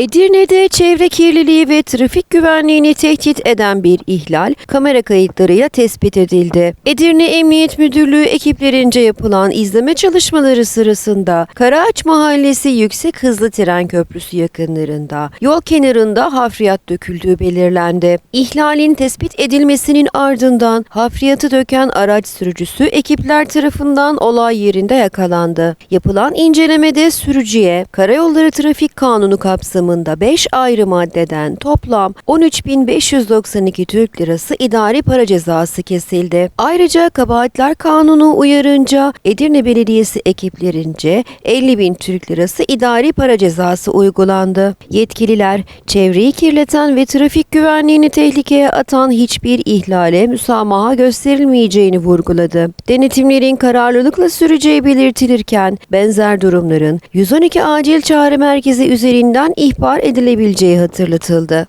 Edirne'de çevre kirliliği ve trafik güvenliğini tehdit eden bir ihlal kamera kayıtlarıyla tespit edildi. Edirne Emniyet Müdürlüğü ekiplerince yapılan izleme çalışmaları sırasında Karaağaç Mahallesi Yüksek Hızlı Tren Köprüsü yakınlarında yol kenarında hafriyat döküldüğü belirlendi. İhlalin tespit edilmesinin ardından hafriyatı döken araç sürücüsü ekipler tarafından olay yerinde yakalandı. Yapılan incelemede sürücüye Karayolları Trafik Kanunu kapsamında 5 ayrı maddeden toplam 13.592 Türk Lirası idari para cezası kesildi. Ayrıca kabahatler kanunu uyarınca Edirne Belediyesi ekiplerince 50.000 Türk Lirası idari para cezası uygulandı. Yetkililer çevreyi kirleten ve trafik güvenliğini tehlikeye atan hiçbir ihlale müsamaha gösterilmeyeceğini vurguladı. Denetimlerin kararlılıkla süreceği belirtilirken benzer durumların 112 acil çağrı merkezi üzerinden ihbar edilebileceği hatırlatıldı.